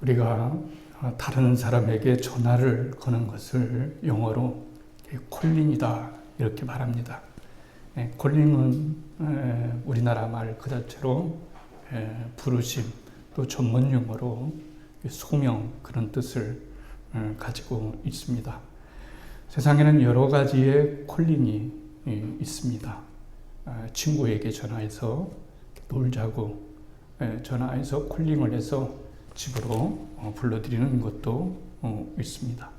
우리가 어, 다른 사람에게 전화를 거는 것을 영어로 콜링이다 이렇게 말합니다. 예, 콜링은 에, 우리나라 말 그 자체로 에, 부르심 또 전문 용어로 소명 그런 뜻을 어, 가지고 있습니다. 세상에는 여러 가지의 콜링이 예, 있습니다. 아, 친구에게 전화해서 놀자고 예, 전화해서 콜링을 해서 집으로 어, 불러들이는 것도 어, 있습니다.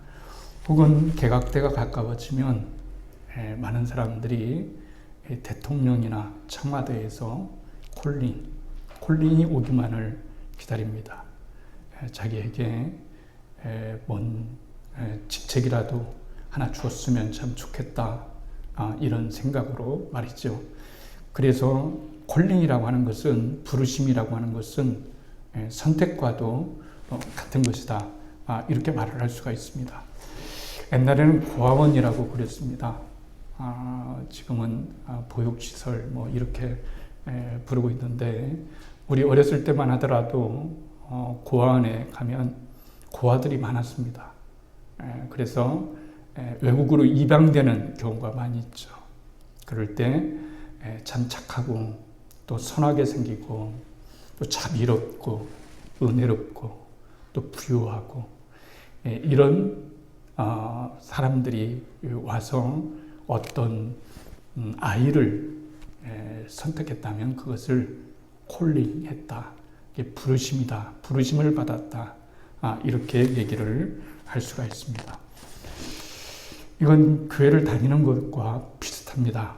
혹은 개각대가 가까워지면 예, 많은 사람들이 예, 대통령이나 청와대에서 콜링, 콜링이 오기만을 기다립니다. 예, 자기에게 예, 뭔 예, 직책이라도 하나 주었으면 참 좋겠다. 아, 이런 생각으로 말이죠. 그래서 콜링이라고 하는 것은 부르심이라고 하는 것은 예, 선택과도 어, 같은 것이다. 아, 이렇게 말을 할 수가 있습니다. 옛날에는 고아원이라고 그랬습니다. 아, 지금은 아, 보육시설 뭐 이렇게 에, 부르고 있는데 우리 어렸을 때만 하더라도 어, 고아원에 가면 고아들이 많았습니다. 에, 그래서 에, 외국으로 입양되는 경우가 많이 있죠. 그럴 때 참 착하고 또 선하게 생기고 또 자비롭고 은혜롭고 또 부유하고 예, 이런 어, 사람들이 와서 어떤 음, 아이를 에, 선택했다면 그것을 콜링했다, 부르심이다, 부르심을 받았다 아, 이렇게 얘기를 할 수가 있습니다. 이건 교회를 다니는 것과 비슷합니다.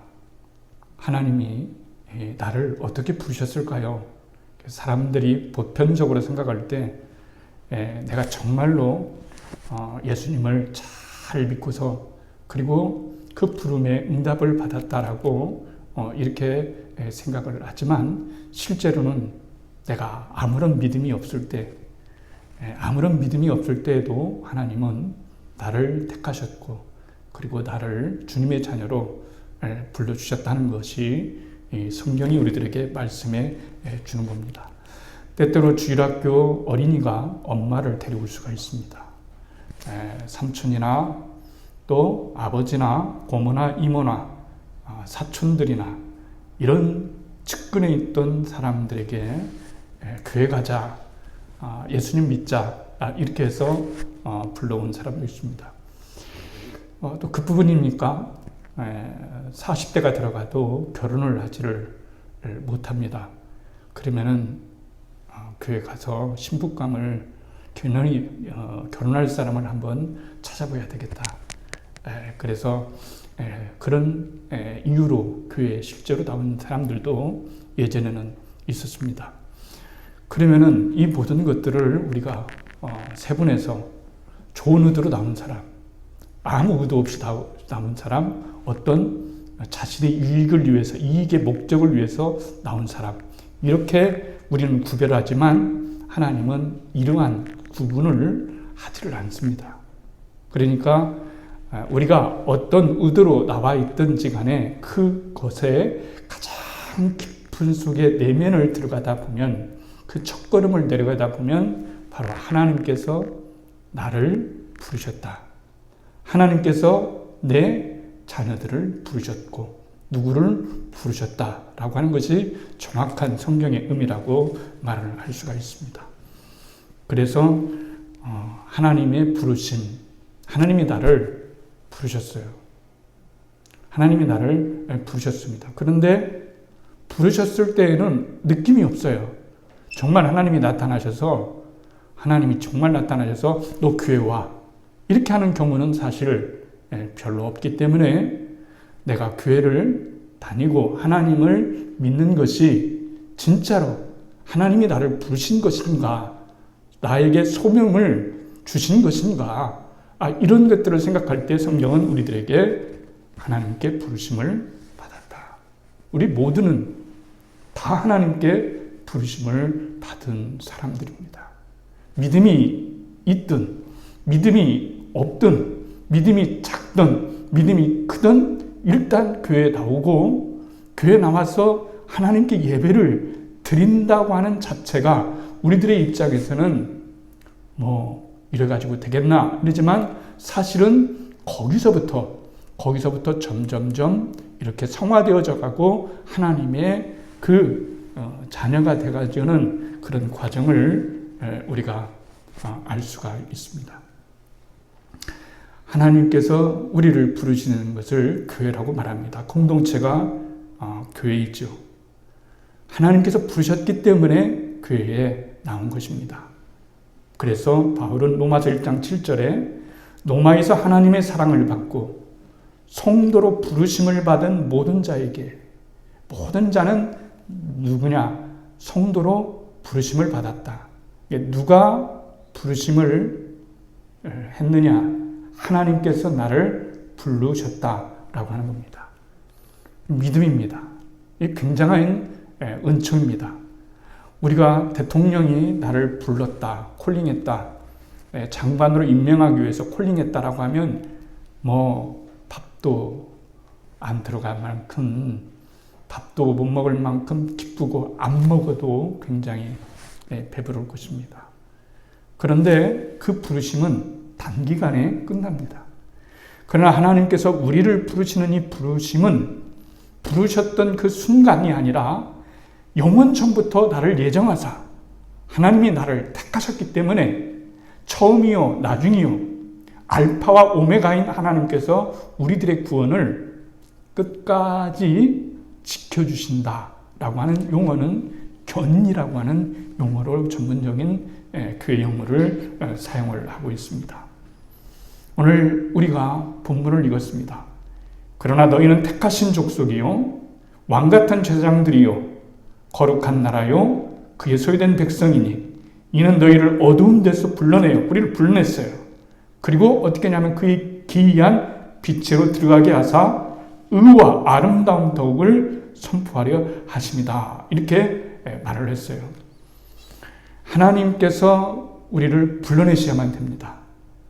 하나님이 에, 나를 어떻게 부르셨을까요? 사람들이 보편적으로 생각할 때 에, 내가 정말로 어, 예수님을 잘 믿고서 그리고 그 부름에 응답을 받았다라고 어, 이렇게 에, 생각을 하지만 실제로는 내가 아무런 믿음이 없을 때 에, 아무런 믿음이 없을 때에도 하나님은 나를 택하셨고 그리고 나를 주님의 자녀로 에, 불러주셨다는 것이 이 성경이 우리들에게 말씀해 에, 주는 겁니다. 때때로 주일학교 어린이가 엄마를 데려올 수가 있습니다. 에, 삼촌이나 또 아버지나 고모나 이모나 아, 사촌들이나 이런 측근에 있던 사람들에게 에, 교회 가자, 아, 예수님 믿자 아, 이렇게 해서 어, 불러온 사람도 있습니다. 어, 또그 부분입니까? 40대가 들어가도 결혼을 하지를 못합니다. 그러면은 어, 교회 가서 신부감을 결혼이, 어, 결혼할 사람을 한번 찾아봐야 되겠다. 에, 그래서 에, 그런 에, 이유로 교회에 실제로 나온 사람들도 예전에는 있었습니다. 그러면은 이 모든 것들을 우리가 어, 세분해서 좋은 의도로 나온 사람, 아무 의도 없이 남은 사람, 어떤 자신의 이익을 위해서, 이익의 목적을 위해서 나온 사람, 이렇게 우리는 구별하지만 하나님은 이러한 구분을 하지를 않습니다. 그러니까 우리가 어떤 의도로 나와 있든지 간에 그것에 가장 깊은 속에 내면을 들어가다 보면 그 첫걸음을 내려가다 보면 바로 하나님께서 나를 부르셨다. 하나님께서 내 자녀들을 부르셨고 누구를 부르셨다라고 하는 것이 정확한 성경의 의미라고 말을 할 수가 있습니다. 그래서 어, 하나님의 부르심, 하나님이 나를 부르셨어요. 하나님이 나를 부르셨습니다. 그런데 부르셨을 때에는 느낌이 없어요. 정말 하나님이 나타나셔서 하나님이 정말 나타나셔서 너 교회 와 이렇게 하는 경우는 사실 별로 없기 때문에 내가 교회를 다니고 하나님을 믿는 것이 진짜로 하나님이 나를 부르신 것인가 나에게 소명을 주신 것인가? 아, 이런 것들을 생각할 때 성경은 우리들에게 하나님께 부르심을 받았다. 우리 모두는 다 하나님께 부르심을 받은 사람들입니다. 믿음이 있든, 믿음이 없든, 믿음이 작든, 믿음이 크든, 일단 교회에 나오고, 교회에 나와서 하나님께 예배를 드린다고 하는 자체가 우리들의 입장에서는 뭐 이래가지고 되겠나 이러지만 사실은 거기서부터 거기서부터 점점점 이렇게 성화되어져 가고 하나님의 그 어, 자녀가 돼가지는 그런 과정을 우리가 어, 알 수가 있습니다. 하나님께서 우리를 부르시는 것을 교회라고 말합니다. 공동체가 어, 교회이죠. 하나님께서 부르셨기 때문에 교회에 나온 것입니다. 그래서 바울은 로마서 1장 7절에 노마에서 하나님의 사랑을 받고 성도로 부르심을 받은 모든 자에게 모든 자는 누구냐? 성도로 부르심을 받았다. 누가 부르심을 했느냐? 하나님께서 나를 부르셨다라고 하는 겁니다. 믿음입니다. 이 굉장한 은총입니다. 우리가 대통령이 나를 불렀다, 콜링했다, 장관으로 임명하기 위해서 콜링했다라고 하면 뭐 밥도 안 들어갈 만큼 밥도 못 먹을 만큼 기쁘고 안 먹어도 굉장히 배부를 것입니다. 그런데 그 부르심은 단기간에 끝납니다. 그러나 하나님께서 우리를 부르시는 이 부르심은 부르셨던 그 순간이 아니라 영원 전부터 나를 예정하사 하나님이 나를 택하셨기 때문에 처음이요 나중이요 알파와 오메가인 하나님께서 우리들의 구원을 끝까지 지켜주신다라고 하는 용어는 견이라고 하는 용어로 전문적인 교회 용어를 어, 사용을 하고 있습니다. 오늘 우리가 본문을 읽었습니다. 그러나 너희는 택하신 족속이요 왕 같은 제사장들이요 거룩한 나라요 그의 소유된 백성이니 이는 너희를 어두운 데서 불러내요. 우리를 불러냈어요. 그리고 어떻게 하냐면 그의 기이한 빛으로 들어가게 하사 의와 아름다운 덕을 선포하려 하십니다. 이렇게 말을 했어요. 하나님께서 우리를 불러내셔야만 됩니다.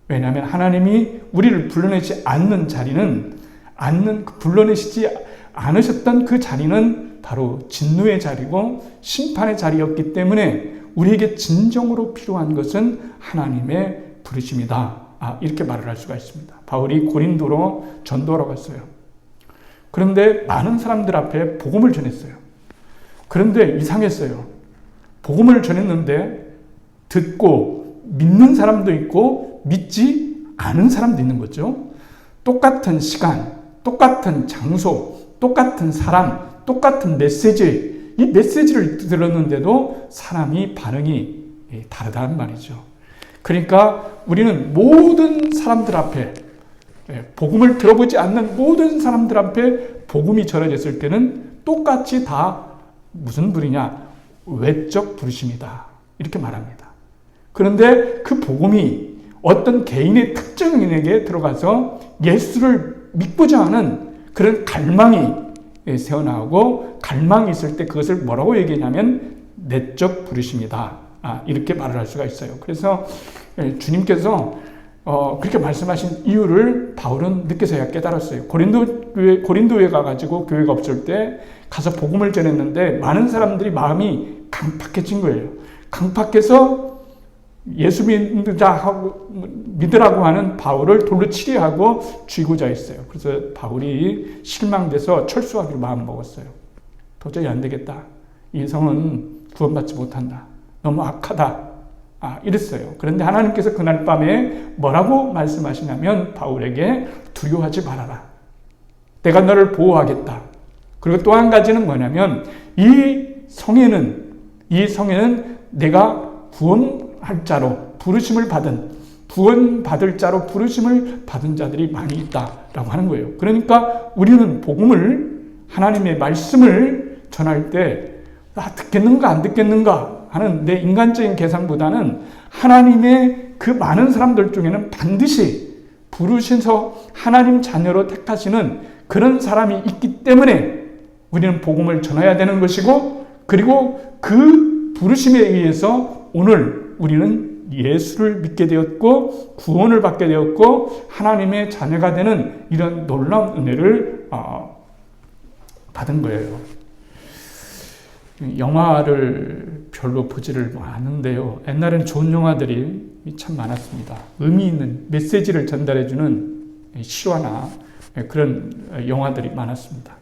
왜냐하면 하나님이 우리를 불러내지 않는 자리는 않는 불러내시지 않으셨던 그 자리는 바로 진노의 자리고 심판의 자리였기 때문에 우리에게 진정으로 필요한 것은 하나님의 부르심이다. 아, 이렇게 말을 할 수가 있습니다. 바울이 고린도로 전도하러 갔어요. 그런데 많은 사람들 앞에 복음을 전했어요. 그런데 이상했어요. 복음을 전했는데 듣고 믿는 사람도 있고 믿지 않은 사람도 있는 거죠. 똑같은 시간, 똑같은 장소, 똑같은 사람, 똑같은 메시지, 이 메시지를 들었는데도 사람이 반응이 다르다는 말이죠. 그러니까 우리는 모든 사람들 앞에 예, 복음을 들어보지 않는 모든 사람들 앞에 복음이 전해졌을 때는 똑같이 다 무슨 불이냐? 외적 부르심이다. 이렇게 말합니다. 그런데 그 복음이 어떤 개인의 특정인에게 들어가서 예수를 믿고자 하는 그런 갈망이 새어나오고 갈망이 있을 때 그것을 뭐라고 얘기하냐면 내적 부르심이다. 아, 이렇게 말을 할 수가 있어요. 그래서 예, 주님께서 어, 그렇게 말씀하신 이유를 바울은 늦게서야 깨달았어요. 고린도 교회, 고린도에 가가지고 교회가 없을 때 가서 복음을 전했는데 많은 사람들이 마음이 강팍해진 거예요. 강팍해서 예수 믿자 하고 믿으라고 하는 바울을 돌로 치리하고 죽이고자 했어요. 그래서 바울이 실망돼서 철수하기로 마음 먹었어요. 도저히 안 되겠다. 이 성은 구원받지 못한다. 너무 악하다. 아, 이랬어요. 그런데 하나님께서 그날 밤에 뭐라고 말씀하시냐면 바울에게 두려워하지 말아라. 내가 너를 보호하겠다. 그리고 또 한 가지는 뭐냐면 이 성에는 이 성에는 내가 구원 할 자로 부르심을 받은 구원 받을 자로 부르심을 받은 자들이 많이 있다라고 하는 거예요. 그러니까 우리는 복음을 하나님의 말씀을 전할 때 아, 듣겠는가 안 듣겠는가 하는 내 인간적인 계산보다는 하나님의 그 많은 사람들 중에는 반드시 부르셔서 하나님 자녀로 택하시는 그런 사람이 있기 때문에 우리는 복음을 전해야 되는 것이고 그리고 그 부르심에 의해서 오늘 우리는 예수를 믿게 되었고 구원을 받게 되었고 하나님의 자녀가 되는 이런 놀라운 은혜를 어, 받은 거예요. 영화를 별로 보지를 않는데요. 옛날에는 좋은 영화들이 참 많았습니다. 의미 있는 메시지를 전달해주는 실화나 그런 영화들이 많았습니다.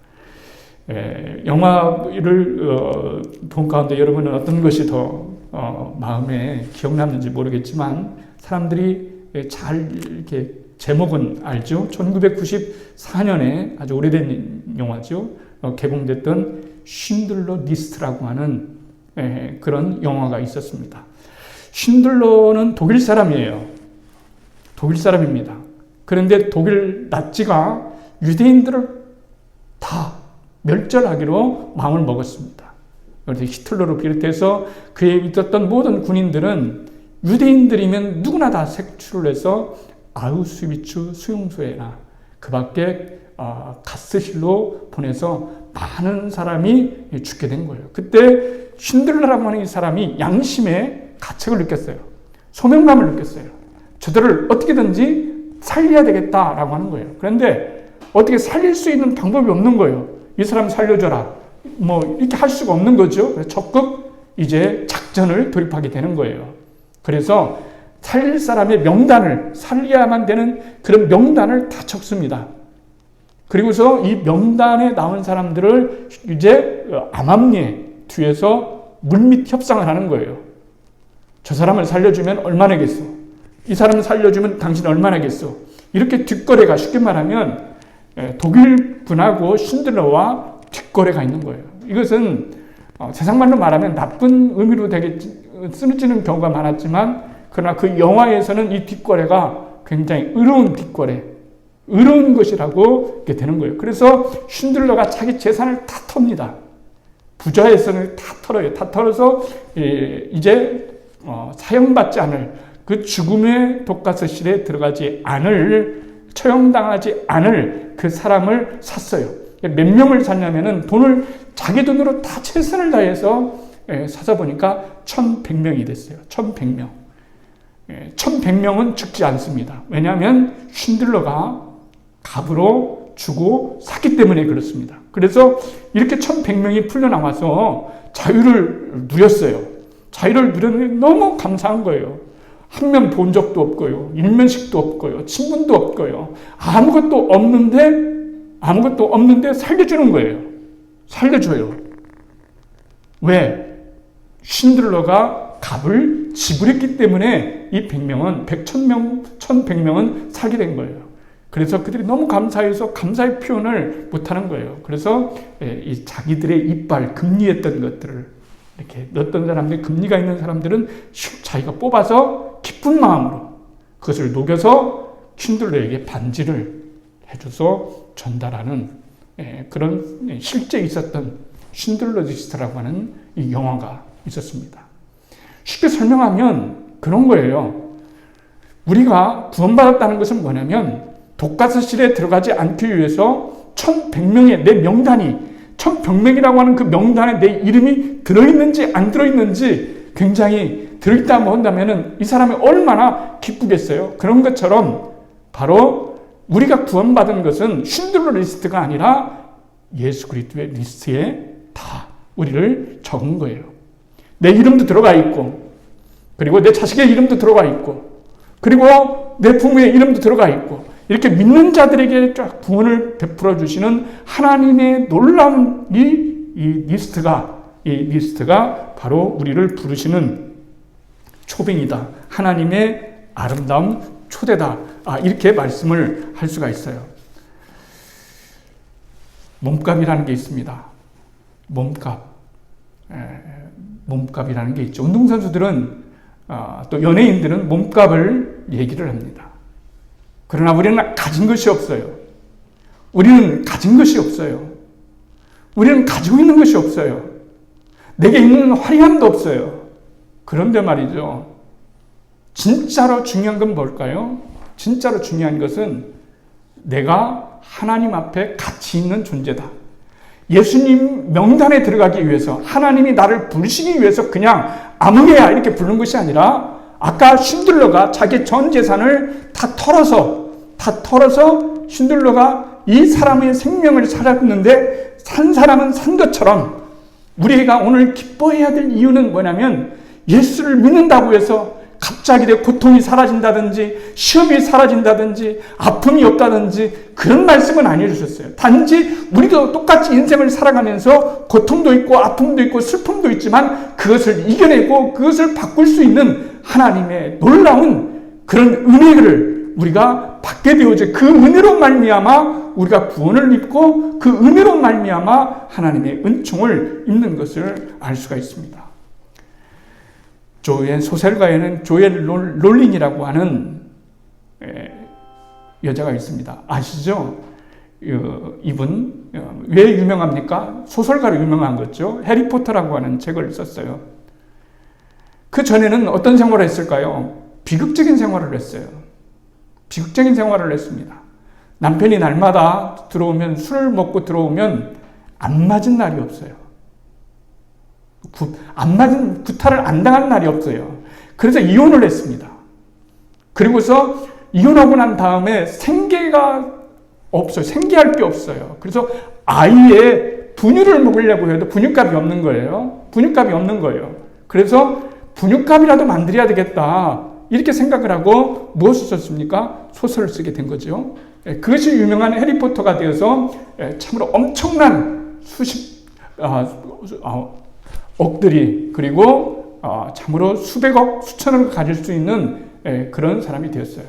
영화를 어, 본 가운데 여러분은 어떤 것이 더 어, 마음에 기억남는지 모르겠지만 사람들이 잘 이렇게 제목은 알죠. 1994년에 아주 오래된 영화죠. 어, 개봉됐던 쉰들러 리스트라고 하는 그런 영화가 있었습니다. 쉰들러는 독일 사람이에요. 독일 사람입니다. 그런데 독일 나치가 유대인들을 다 멸절하기로 마음을 먹었습니다. 그래서 히틀러를 비롯해서 그에 있었던 모든 군인들은 유대인들이면 누구나 다 색출을 해서 아우스위츠 수용소에나 그 밖에 어, 가스실로 보내서 많은 사람이 죽게 된 거예요. 그때 쉰들러라고 하는 이 사람이 양심의 가책을 느꼈어요. 소명감을 느꼈어요. 저들을 어떻게든지 살려야 되겠다라고 하는 거예요. 그런데 어떻게 살릴 수 있는 방법이 없는 거예요. 이 사람 살려줘라. 뭐 이렇게 할 수가 없는 거죠. 적극 이제 작전을 돌입하게 되는 거예요. 그래서 살릴 사람의 명단을 살려야만 되는 그런 명단을 다 적습니다. 그리고서 이 명단에 나온 사람들을 이제 암암리에 뒤에서 물밑 협상을 하는 거예요. 저 사람을 살려주면 얼마나겠어? 이 사람을 살려주면 당신 얼마나겠어? 이렇게 뒷거래가 쉽게 말하면 예, 독일 분하고 신들러와 뒷거래가 있는 거예요. 이것은 어, 세상 말로 말하면 나쁜 의미로 되게 쓰여지는 경우가 많았지만 그러나 그 영화에서는 이 뒷거래가 굉장히 의로운 뒷거래, 의로운 것이라고 이렇게 되는 거예요. 그래서 쉰들러가 자기 재산을 다 텁니다. 부자에서는 다 털어요. 다 털어서 이제 어, 사형받지 않을 그 죽음의 독가스실에 들어가지 않을 처형당하지 않을 그 사람을 샀어요. 몇 명을 샀냐면은 돈을 자기 돈으로 다 최선을 다해서 예, 사서 보니까 1100명이 됐어요. 1100명. 1100명은 예, 죽지 않습니다. 왜냐하면 쉰들러가 갑으로 주고 샀기 때문에 그렇습니다. 그래서 이렇게 1100명이 풀려나와서 자유를 누렸어요. 자유를 누렸는데 너무 감사한 거예요. 한 명 본 적도 없고요. 일면식도 없고요. 친분도 없고요. 아무것도 없는데 아무것도 없는데 살려주는 거예요. 살려줘요. 왜? 신들러가 값을 지불했기 때문에 이 100명은, 100, 1000명, 1100명은 살게 된 거예요. 그래서 그들이 너무 감사해서 감사의 표현을 못하는 거예요. 그래서 예, 이 자기들의 이빨, 금리했던 것들을 이렇게 어떤 사람들, 금리가 있는 사람들은 자기가 뽑아서 기쁜 마음으로 그것을 녹여서 킨들러에게 반지를 해줘서 전달하는 예, 그런 예, 실제 있었던 신들러 리스트라고 하는 이 영화가 있었습니다. 쉽게 설명하면 그런 거예요. 우리가 구원받았다는 것은 뭐냐면 독가스실에 들어가지 않기 위해서 1100명의 내 명단이 1100명이라고 하는 그 명단에 내 이름이 들어있는지 안 들어있는지 굉장히 들어있다고 한다면 이 사람이 얼마나 기쁘겠어요. 그런 것처럼 바로 우리가 구원받은 것은 쉰들러 리스트가 아니라 예수 그리스도의 리스트에 다 우리를 적은 거예요. 내 이름도 들어가 있고, 그리고 내 자식의 이름도 들어가 있고, 그리고 내 부모의 이름도 들어가 있고, 이렇게 믿는 자들에게 쫙 구원을 베풀어 주시는 하나님의 놀라운 이, 이 리스트가, 이 리스트가 바로 우리를 부르시는 초빙이다. 하나님의 아름다운 초대다. 아, 이렇게 말씀을 할 수가 있어요. 몸값이라는 게 있습니다. 몸값. 에, 몸값이라는 게 있죠. 운동선수들은, 어, 또 연예인들은 몸값을 얘기를 합니다. 그러나 우리는 가진 것이 없어요. 우리는 가진 것이 없어요. 우리는 가지고 있는 것이 없어요. 내게 있는 화려함도 없어요. 그런데 말이죠. 진짜로 중요한 건 뭘까요? 진짜로 중요한 것은 내가 하나님 앞에 가치 있는 존재다. 예수님 명단에 들어가기 위해서 하나님이 나를 부르시기 위해서 그냥 아무개야 이렇게 부른 것이 아니라 아까 신들러가 자기 전 재산을 다 털어서 다 털어서 신들러가 이 사람의 생명을 살았는데 산 사람은 산 것처럼 우리가 오늘 기뻐해야 될 이유는 뭐냐면 예수를 믿는다고 해서 갑자기 내 고통이 사라진다든지 시험이 사라진다든지 아픔이 없다든지 그런 말씀은 안 해주셨어요. 단지 우리도 똑같이 인생을 살아가면서 고통도 있고 아픔도 있고 슬픔도 있지만 그것을 이겨내고 그것을 바꿀 수 있는 하나님의 놀라운 그런 은혜를 우리가 받게 되어져 그 은혜로 말미암아 우리가 구원을 입고 그 은혜로 말미암아 하나님의 은총을 입는 것을 알 수가 있습니다. 조엘 소설가에는 조엘 롤링이라고 하는 여자가 있습니다. 아시죠? 이분 어, 왜 유명합니까? 소설가로 유명한 거죠. 해리포터라고 하는 책을 썼어요. 그 전에는 어떤 생활을 했을까요? 비극적인 생활을 했어요. 비극적인 생활을 했습니다. 남편이 날마다 들어오면 술을 먹고 들어오면 안 맞은 날이 없어요. 구, 안 맞은 구타를 안 당한 날이 없어요. 그래서 이혼을 했습니다. 그리고서 이혼하고 난 다음에 생계가 없어요. 생계할 게 없어요. 그래서 아이의 분유를 먹으려고 해도 분유값이 없는 거예요. 분유값이 없는 거예요. 그래서 분유값이라도 만들어야 되겠다. 이렇게 생각을 하고 무엇을 썼습니까? 소설을 쓰게 된 거죠. 예, 그것이 유명한 해리포터가 되어서 예, 참으로 엄청난 수십, 아, 아, 억들이 그리고 어, 참으로 수백억, 수천억을 가질 수 있는 예, 그런 사람이 되었어요.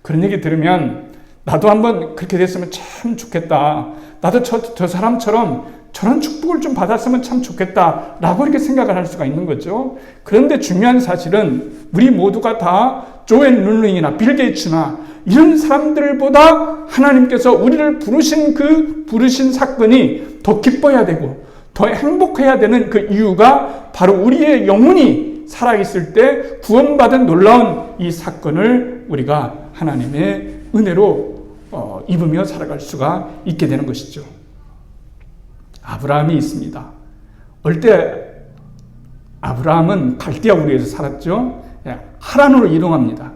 그런 얘기 들으면 나도 한번 그렇게 됐으면 참 좋겠다. 나도 저, 저 사람처럼 저런 축복을 좀 받았으면 참 좋겠다. 라고 이렇게 생각을 할 수가 있는 거죠. 그런데 중요한 사실은 우리 모두가 다 조앤 룰링이나 빌 게이츠나 이런 사람들보다 하나님께서 우리를 부르신 그 부르신 사건이 더 기뻐야 되고 더 행복해야 되는 그 이유가 바로 우리의 영혼이 살아있을 때 구원받은 놀라운 이 사건을 우리가 하나님의 은혜로 어, 입으며 살아갈 수가 있게 되는 것이죠. 아브라함이 있습니다. 얼때 아브라함은 갈대아 우리에서 살았죠. 예, 하란으로 이동합니다.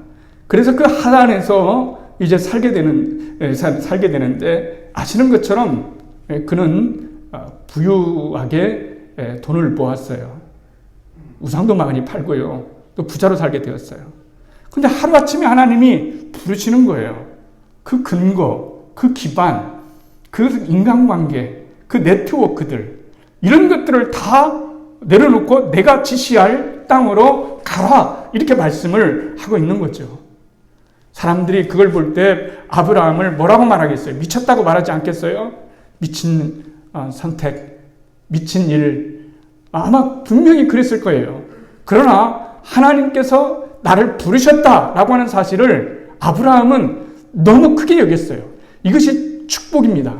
그래서 그 하란에서 이제 살게 되는 예, 살게 되는데 아시는 것처럼 예, 그는 어, 부유하게 돈을 모았어요. 우상도 많이 팔고요. 또 부자로 살게 되었어요. 근데 하루아침에 하나님이 부르시는 거예요. 그 근거, 그 기반, 그 인간관계, 그 네트워크들, 이런 것들을 다 내려놓고 내가 지시할 땅으로 가라. 이렇게 말씀을 하고 있는 거죠. 사람들이 그걸 볼 때 아브라함을 뭐라고 말하겠어요? 미쳤다고 말하지 않겠어요? 미친 어, 선택, 미친 일. 아마 분명히 그랬을 거예요. 그러나 하나님께서 나를 부르셨다라고 하는 사실을 아브라함은 너무 크게 여겼어요. 이것이 축복입니다.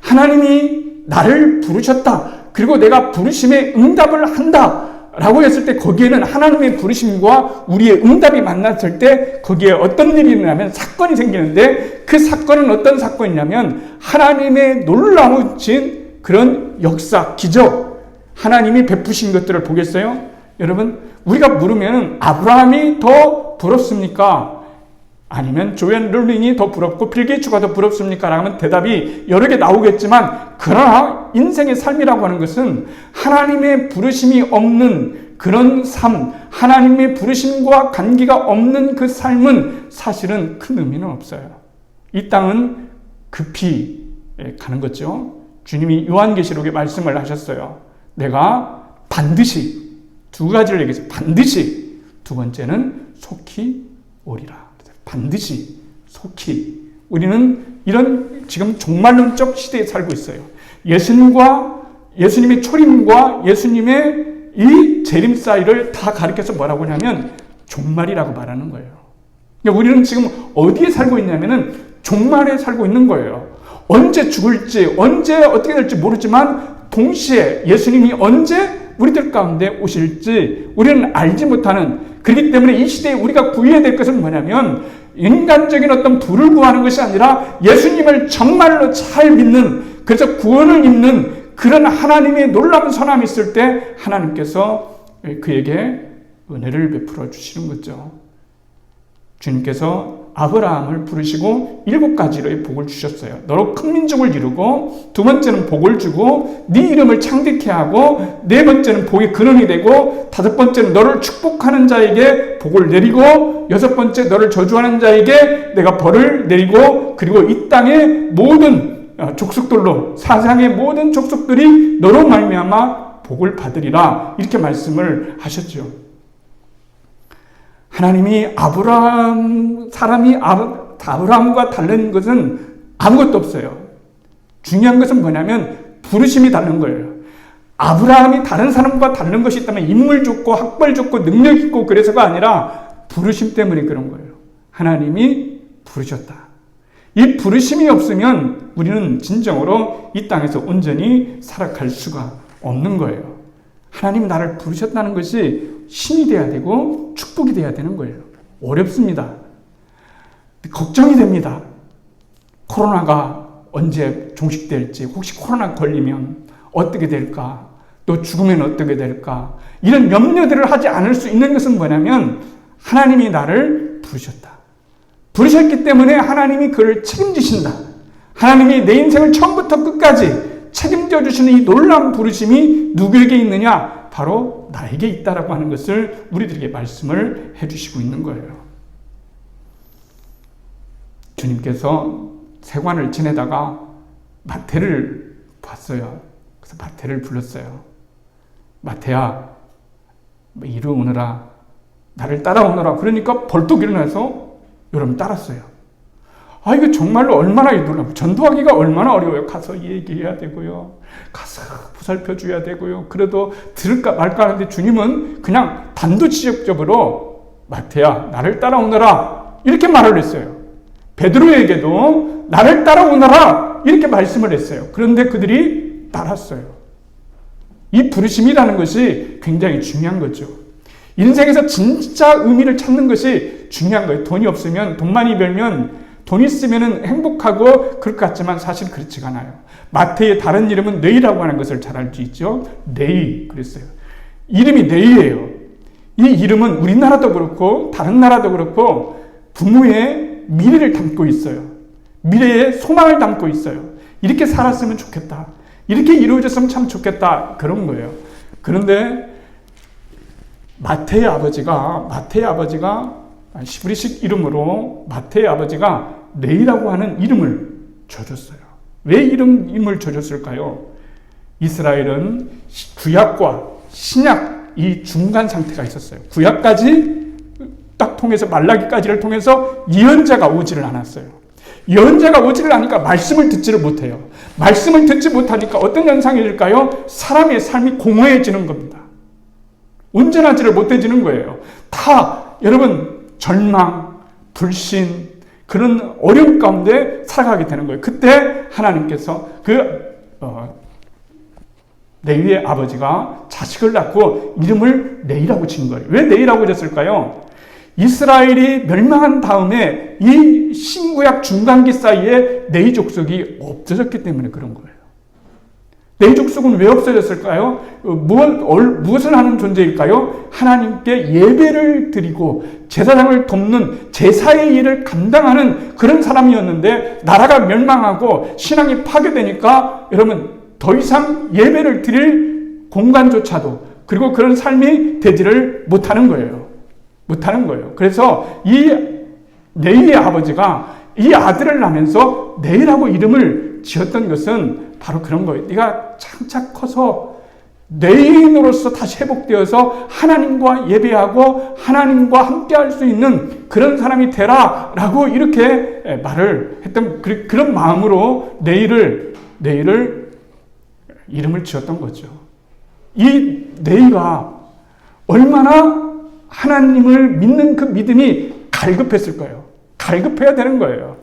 하나님이 나를 부르셨다. 그리고 내가 부르심에 응답을 한다. 라고 했을 때 거기에는 하나님의 부르심과 우리의 응답이 만났을 때 거기에 어떤 일이 일어나면 사건이 생기는데 그 사건은 어떤 사건이냐면 하나님의 놀라우신 그런 역사, 기적, 하나님이 베푸신 것들을 보겠어요? 여러분, 우리가 물으면 아브라함이 더 부럽습니까? 아니면 조앤 룰링이 더 부럽고 빌 게이츠가 더 부럽습니까? 라면 대답이 여러 개 나오겠지만 그러나 인생의 삶이라고 하는 것은 하나님의 부르심이 없는 그런 삶, 하나님의 부르심과 관계가 없는 그 삶은 사실은 큰 의미는 없어요. 이 땅은 급히 가는 거죠. 주님이 요한계시록에 말씀을 하셨어요. 내가 반드시 두 가지를 얘기했어요. 반드시 두 번째는 속히 오리라. 반드시 속히 우리는 이런 지금 종말론적 시대에 살고 있어요. 예수님과 예수님의 초림과 예수님의 이 재림 사이를 다 가리켜서 뭐라고 하냐면 종말이라고 말하는 거예요. 그러니까 우리는 지금 어디에 살고 있냐면은 종말에 살고 있는 거예요. 언제 죽을지, 언제 어떻게 될지 모르지만 동시에 예수님이 언제 우리들 가운데 오실지 우리는 알지 못하는 그렇기 때문에 이 시대에 우리가 구해야 될 것은 뭐냐면 인간적인 어떤 부를 구하는 것이 아니라 예수님을 정말로 잘 믿는 그래서 구원을 입는 그런 하나님의 놀라운 선함이 있을 때 하나님께서 그에게 은혜를 베풀어 주시는 거죠. 주님께서 아브라함을 부르시고 일곱 가지로의 복을 주셨어요. 너로 큰 민족을 이루고 두 번째는 복을 주고 네 이름을 창대케 하고 네 번째는 복의 근원이 되고 다섯 번째는 너를 축복하는 자에게 복을 내리고 여섯 번째 너를 저주하는 자에게 내가 벌을 내리고 그리고 이 땅의 모든 어, 족속들로 사상의 모든 족속들이 너로 말미암아 복을 받으리라 이렇게 말씀을 하셨죠. 하나님이 아브라함 사람이 아브라함과 다른 것은 아무것도 없어요. 중요한 것은 뭐냐면 부르심이 다른 거예요. 아브라함이 다른 사람과 다른 것이 있다면 인물 좋고 학벌 좋고 능력 있고 그래서가 아니라 부르심 때문에 그런 거예요. 하나님이 부르셨다. 이 부르심이 없으면 우리는 진정으로 이 땅에서 온전히 살아갈 수가 없는 거예요. 하나님 나를 부르셨다는 것이 힘이 돼야 되고 축복이 돼야 되는 거예요. 어렵습니다. 걱정이 됩니다. 코로나가 언제 종식될지, 혹시 코로나 걸리면 어떻게 될까? 또 죽으면 어떻게 될까? 이런 염려들을 하지 않을 수 있는 것은 뭐냐면 하나님이 나를 부르셨다. 부르셨기 때문에 하나님이 그를 책임지신다. 하나님이 내 인생을 처음부터 끝까지 책임져 주시는 이 놀라운 부르심이 누구에게 있느냐? 바로 나에게 있다라고 하는 것을 우리들에게 말씀을 해주시고 있는 거예요. 주님께서 세관을 지내다가 마태를 봤어요. 그래서 마태를 불렀어요. 마태야, 이리 오너라. 나를 따라오너라. 그러니까 벌떡 일어나서 여러분 따랐어요. 아, 이거 정말로 얼마나 놀라워. 전도하기가 얼마나 어려워요. 가서 얘기해야 되고요. 가서 보살펴 줘야 되고요. 그래도 들을까 말까 하는데 주님은 그냥 단도직입적으로 마태야, 나를 따라오너라. 이렇게 말을 했어요. 베드로에게도 나를 따라오너라. 이렇게 말씀을 했어요. 그런데 그들이 따랐어요. 이 부르심이라는 것이 굉장히 중요한 거죠. 인생에서 진짜 의미를 찾는 것이 중요한 거예요. 돈이 없으면, 돈 많이 벌면 돈 있으면 행복하고 그럴 것 같지만 사실 그렇지가 않아요. 마태의 다른 이름은 네이라고 하는 것을 잘 알 수 있죠. 네이 그랬어요. 이름이 네이예요. 이 이름은 우리나라도 그렇고 다른 나라도 그렇고 부모의 미래를 담고 있어요. 미래의 소망을 담고 있어요. 이렇게 살았으면 좋겠다. 이렇게 이루어졌으면 참 좋겠다. 그런 거예요. 그런데 마태의 아버지가 마태의 아버지가 시브리식 이름으로 마태의 아버지가 네이라고 하는 이름을 줘줬어요. 왜 이름, 이름을 줘줬을까요? 이스라엘은 구약과 신약 이 중간 상태가 있었어요. 구약까지 딱 통해서 말라기까지를 통해서 예언자가 오지를 않았어요. 예언자가 오지를 않으니까 말씀을 듣지를 못해요. 말씀을 듣지 못하니까 어떤 현상이 될까요? 사람의 삶이 공허해지는 겁니다. 온전하지를 못해지는 거예요. 다 여러분 절망, 불신, 그런 어려움 가운데 살아가게 되는 거예요. 그때 하나님께서 그, 어, 레위의 아버지가 자식을 낳고 이름을 레이라고 진 거예요. 왜 레이라고 졌을까요? 이스라엘이 멸망한 다음에 이 신구약 중간기 사이에 레이 족속이 없어졌기 때문에 그런 거예요. 내 족속은 왜 없어졌을까요? 어, 무엇, 을 하는 존재일까요? 하나님께 예배를 드리고 제사장을 돕는 제사의 일을 감당하는 그런 사람이었는데 나라가 멸망하고 신앙이 파괴되니까 여러분 더 이상 예배를 드릴 공간조차도 그리고 그런 삶이 되지를 못하는 거예요. 못하는 거예요. 그래서 이 네이의 아버지가 이 아들을 낳으면서 네이라고 이름을 지었던 것은 바로 그런 거예요. 네가 장차 커서 내인으로서 다시 회복되어서 하나님과 예배하고 하나님과 함께 할 수 있는 그런 사람이 되라 라고 이렇게 말을 했던 그런 마음으로 내일을 내일을 이름을 지었던 거죠. 이 내이가 얼마나 하나님을 믿는 그 믿음이 갈급했을 거예요. 갈급해야 되는 거예요.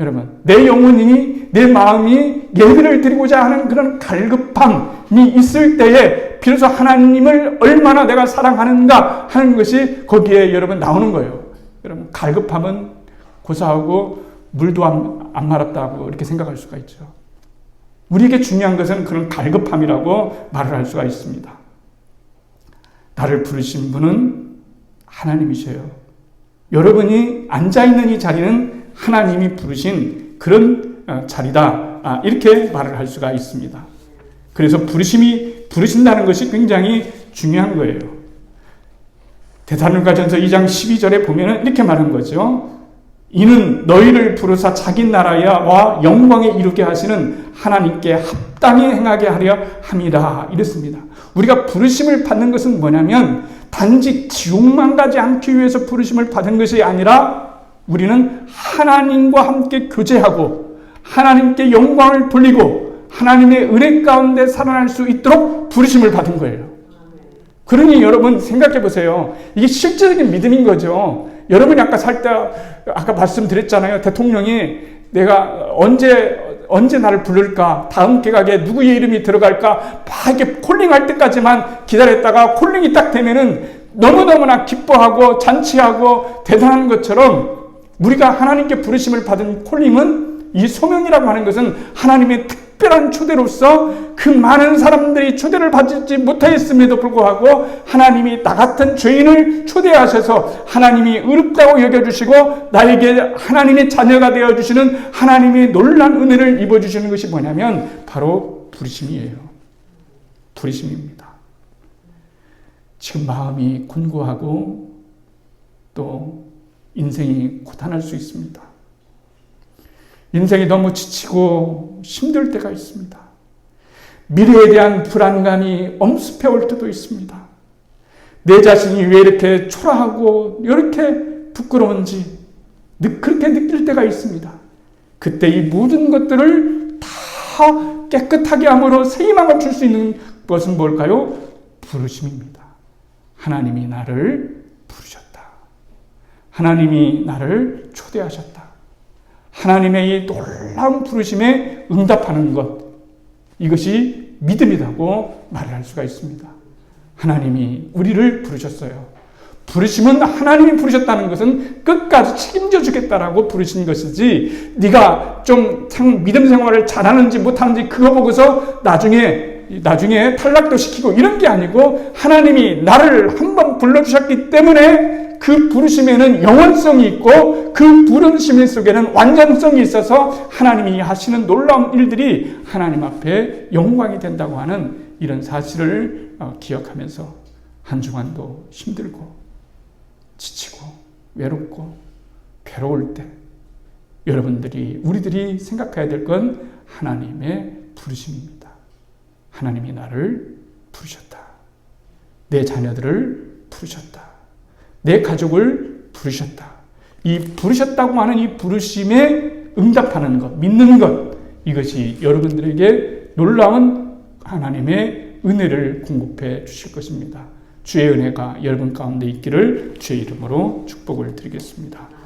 여러분, 내 영혼이, 내 마음이 예배를 드리고자 하는 그런 갈급함이 있을 때에 비로소 하나님을 얼마나 내가 사랑하는가 하는 것이 거기에 여러분 나오는 거예요. 여러분, 갈급함은 고사하고 물도 안, 안 말았다고 이렇게 생각할 수가 있죠. 우리에게 중요한 것은 그런 갈급함이라고 말을 할 수가 있습니다. 나를 부르신 분은 하나님이셔요. 여러분이 앉아 있는 이 자리는 하나님이 부르신 그런 어, 자리다. 아, 이렇게 말을 할 수가 있습니다. 그래서 부르심이 부르신다는 것이 굉장히 중요한 거예요. 대사로가전서 2장 12절에 보면은 이렇게 말한 거죠. 이는 너희를 부르사 자기 나라와 영광에 이르게 하시는 하나님께 합당히 행하게 하려 함이라 이랬습니다. 우리가 부르심을 받는 것은 뭐냐면 단지 지옥만 가지 않기 위해서 부르심을 받은 것이 아니라 우리는 하나님과 함께 교제하고 하나님께 영광을 돌리고 하나님의 은혜 가운데 살아날 수 있도록 부르심을 받은 거예요. 그러니 여러분 생각해 보세요. 이게 실제적인 믿음인 거죠. 여러분이 아까 살때 아까 말씀드렸잖아요. 대통령이 내가 언제 언제 나를 부를까? 다음 개각에 누구의 이름이 들어갈까? 막 이렇게 콜링할 때까지만 기다렸다가 콜링이 딱 되면은 너무너무나 기뻐하고 잔치하고 대단한 것처럼 우리가 하나님께 부르심을 받은 콜링은 이 소명이라고 하는 것은 하나님의 특별한 초대로서 그 많은 사람들이 초대를 받지 못하였음에도 불구하고 하나님이 나 같은 죄인을 초대하셔서 하나님이 의롭다고 여겨주시고 나에게 하나님의 자녀가 되어주시는 하나님의 놀란 은혜를 입어주시는 것이 뭐냐면 바로 부르심이에요. 부르심입니다. 지금 마음이 곤고하고 또 인생이 고단할 수 있습니다. 인생이 너무 지치고 힘들 때가 있습니다. 미래에 대한 불안감이 엄습해 올 때도 있습니다. 내 자신이 왜 이렇게 초라하고 이렇게 부끄러운지 그렇게 느낄 때가 있습니다. 그때 이 모든 것들을 다 깨끗하게 함으로 새 희망을 줄 수 있는 것은 뭘까요? 부르심입니다. 하나님이 나를 부르셨다. 하나님이 나를 초대하셨다. 하나님의 이 놀라운 부르심에 응답하는 것. 이것이 믿음이라고 말을 할 수가 있습니다. 하나님이 우리를 부르셨어요. 부르심은 하나님이 부르셨다는 것은 끝까지 책임져 주겠다라고 부르신 것이지 네가 좀 믿음 생활을 잘하는지 못하는지 그거 보고서 나중에 나중에 탈락도 시키고 이런 게 아니고 하나님이 나를 한번 불러 주셨기 때문에 그 부르심에는 영원성이 있고 그 부르심 속에는 완전성이 있어서 하나님이 하시는 놀라운 일들이 하나님 앞에 영광이 된다고 하는 이런 사실을 어, 기억하면서 한 주간도 힘들고 지치고 외롭고 괴로울 때 여러분들이 우리들이 생각해야 될 건 하나님의 부르심입니다. 하나님이 나를 부르셨다. 내 자녀들을 부르셨다. 내 가족을 부르셨다. 이 부르셨다고 하는 이 부르심에 응답하는 것, 믿는 것, 이것이 여러분들에게 놀라운 하나님의 은혜를 공급해 주실 것입니다. 주의 은혜가 여러분 가운데 있기를 주의 이름으로 축복을 드리겠습니다.